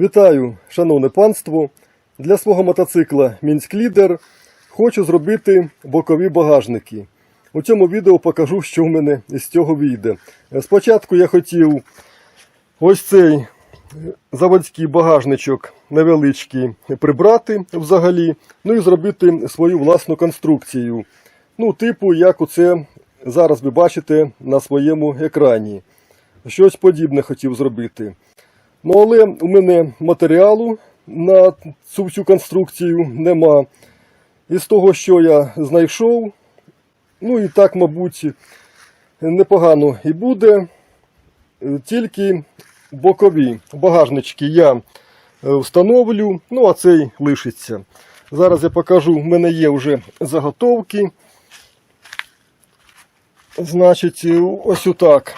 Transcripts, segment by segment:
Вітаю, шановне панство! Для свого мотоцикла Мінськ Лідер хочу зробити бокові багажники. У цьому відео покажу, що в мене із цього вийде. Спочатку я хотів ось цей заводський багажничок невеличкий прибрати взагалі, ну і зробити свою власну конструкцію. Ну, типу, як оце зараз ви бачите на своєму екрані. Щось подібне хотів зробити. Ну, але у мене матеріалу на цю всю конструкцію нема. І з того, що я знайшов, ну і так, мабуть, непогано і буде. Е, Тільки бокові багажнички я е, встановлю, ну а цей лишиться. Зараз я покажу, в мене є вже заготовки. Значить, е, ось отак.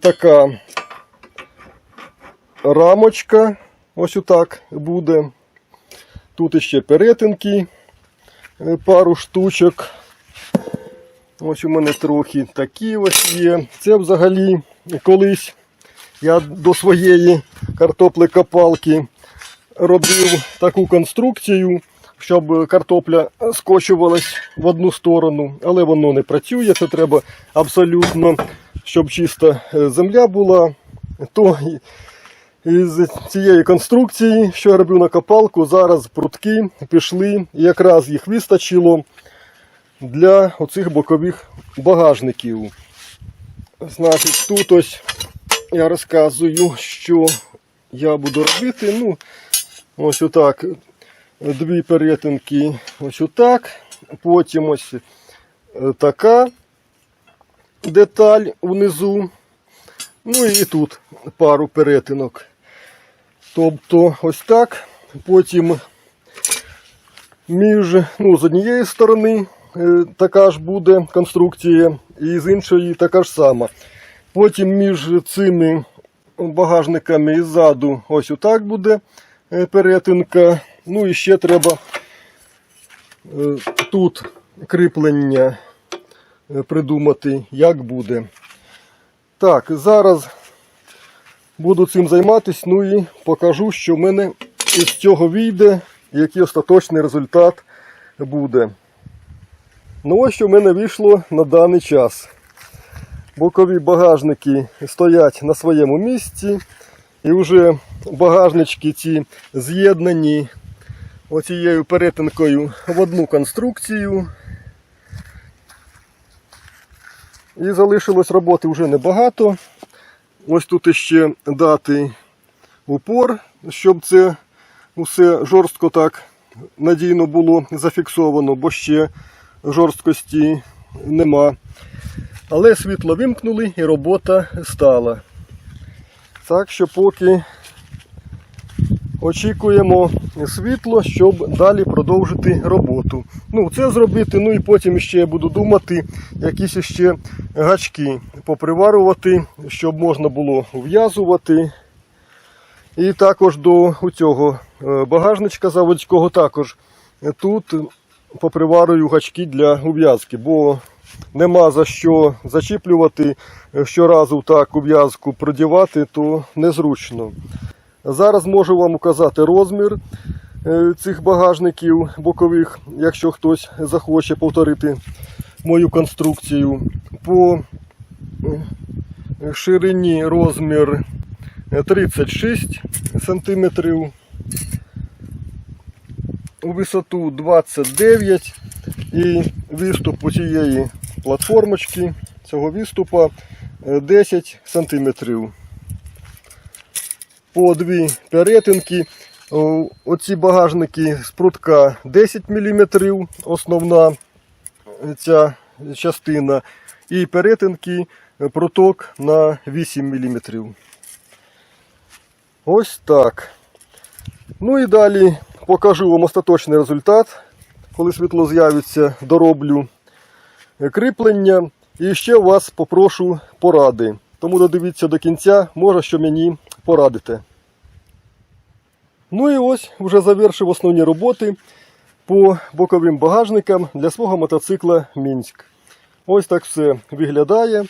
Така рамочка. Ось отак буде. Тут іще перетинки, е, пару штучок. Ось у мене трохи такі ось є. Це взагалі колись я до своєї картопли-копалки робив таку конструкцію, щоб картопля скочувалась в одну сторону, але воно не працює. Це треба абсолютно, щоб чиста е, земля була. То із цієї конструкції, що я роблю на копалку, зараз прутки пішли, і якраз їх вистачило для оцих бокових багажників. Значить, тут ось я розказую, що я буду робити. Ну, ось отак. Дві перетинки, ось отак. Потім ось е, така деталь внизу. Ну і тут пару перетинок. Тобто ось так. Потім між, ну, з однієї сторони е, така ж буде конструкція, і з іншої така ж сама. Потім між цими багажниками і ззаду ось отак буде е, перетинка. Ну і ще треба е, тут кріплення придумати, як буде. Так, зараз буду цим займатися, ну і покажу, що в мене із цього вийде, який остаточний результат буде. Ну ось що в мене вийшло на даний час. Бокові багажники стоять на своєму місці. І вже багажнички ці з'єднані оцією перетинкою в одну конструкцію. І залишилось роботи вже небагато. Ось тут іще дати упор, щоб це все жорстко так надійно було зафіксовано, бо ще жорсткості нема. Але світло вимкнули і робота стала. Так що поки очікуємо світло, щоб далі продовжити роботу. Ну, це зробити, ну і потім ще я буду думати, якісь ще гачки поприварювати, щоб можна було в'язувати. І також до цього е, багажничка заводського також тут поприварюю гачки для ув'язки, бо нема за що зачіплювати е, щоразу так ув'язку продівати, то незручно. Зараз можу вам указати розмір е, цих багажників бокових, якщо хтось захоче повторити мою конструкцію. По е, ширині розмір 36 см, у висоту 29 і виступ у цієї платформочки цього виступа е, 10 см по дві перетинки. Оці багажники з прутка 10 мм, основна ця частина, і перетинки е, пруток на 8 мм. Ось так. Ну і далі покажу вам остаточний результат. Коли світло з'явиться, дороблю кріплення. І ще вас попрошу поради. Тому додивіться до кінця, може, що мені порадите. Ну і ось вже завершив основні роботи по боковим багажникам для свого мотоцикла Мінськ. Ось так все виглядає.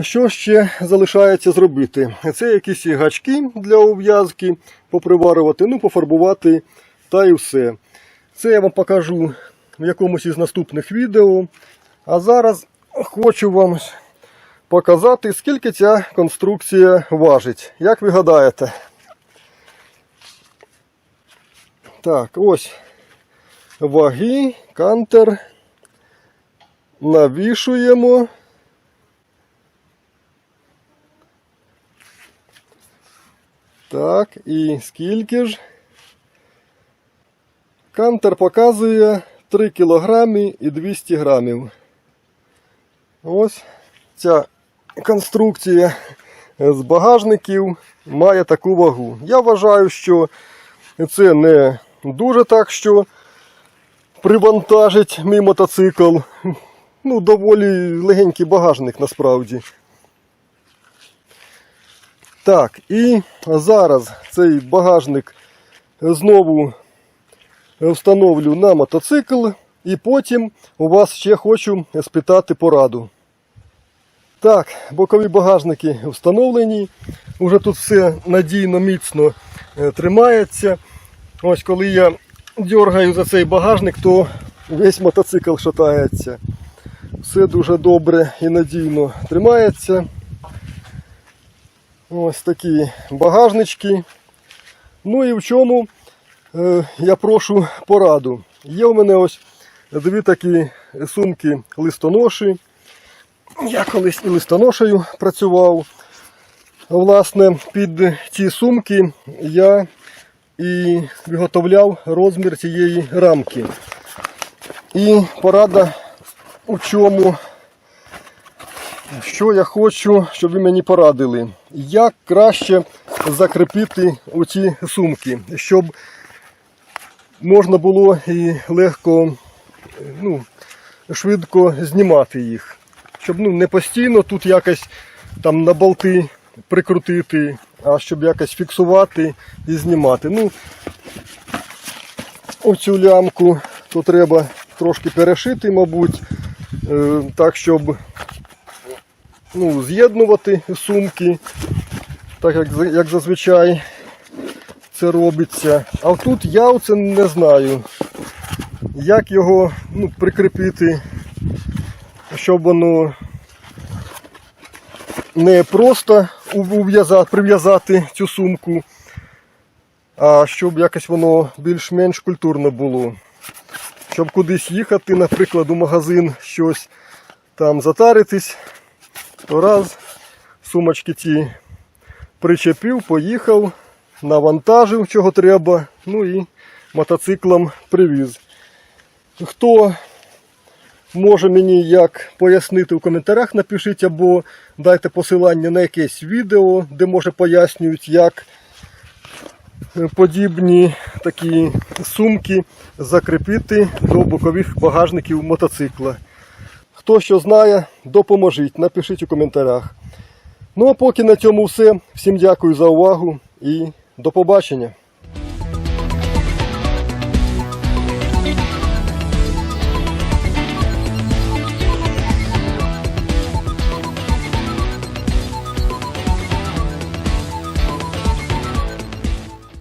Що ще залишається зробити? Це якісь гачки для ув'язки, поприварювати, ну, пофарбувати та і все. Це я вам покажу в якомусь із наступних відео. А зараз хочу вам показати, скільки ця конструкція важить. Як ви гадаєте? Так, ось ваги, кантер. Навішуємо. Так, і скільки ж? Кантер показує 3 кг і 200 грамів. Ось ця конструкція з багажників має таку вагу. Я вважаю, що це не дуже так, що привантажить мій мотоцикл. Ну, доволі легенький багажник насправді. Так, і зараз цей багажник знову встановлю на мотоцикл, і потім у вас ще хочу спитати пораду. Так, бокові багажники встановлені. Уже тут все надійно, міцно е, тримається. Ось коли я дергаю за цей багажник, то весь мотоцикл шатається. Все дуже добре і надійно тримається. Ось такі багажнички. Ну і в чому е, я прошу пораду. Є у мене ось дві такі сумки листоноші. Я колись і листоношею працював. Власне, під ці сумки я і виготовляв розмір цієї рамки. І порада у чому, що я хочу, щоб ви мені порадили. Як краще закріпити у ці сумки, щоб можна було і легко, ну, швидко знімати їх. Щоб ну, не постійно тут якось там на болти прикрутити, а щоб якось фіксувати і знімати. Ну, оцю лямку то треба трошки перешити, мабуть, е, так, щоб ну, з'єднувати сумки, так як, як зазвичай це робиться. А тут я оце не знаю, як його ну, прикріпити, щоб воно не просто прив'язати цю сумку, а щоб якось воно більш-менш культурно було. Щоб кудись їхати, наприклад, у магазин щось там затаритись, то раз сумочки ті причепив, поїхав, навантажив, чого треба, ну і мотоциклом привіз. Хто може мені як пояснити в коментарях, напишіть або дайте посилання на якесь відео, де може пояснюють, як е, подібні такі сумки закріпити до бокових багажників мотоцикла. Хто що знає, допоможіть, напишіть у коментарях. Ну а поки на цьому все. Всім дякую за увагу і до побачення.